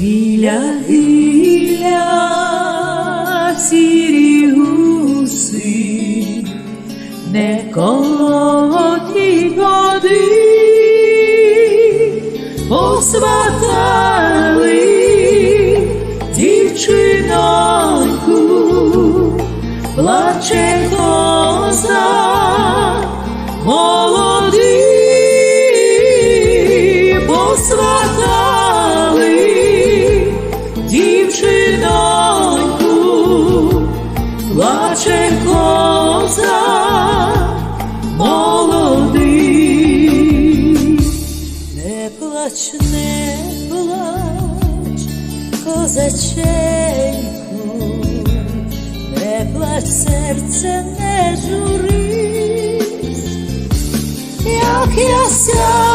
Гиля, гиля, сірі гуси, не колотіть води, посватали дівчиноньку, плаче плаче коза молодий. Не плач, не плач, козаченьку, не плач, серце не журись, як я сяду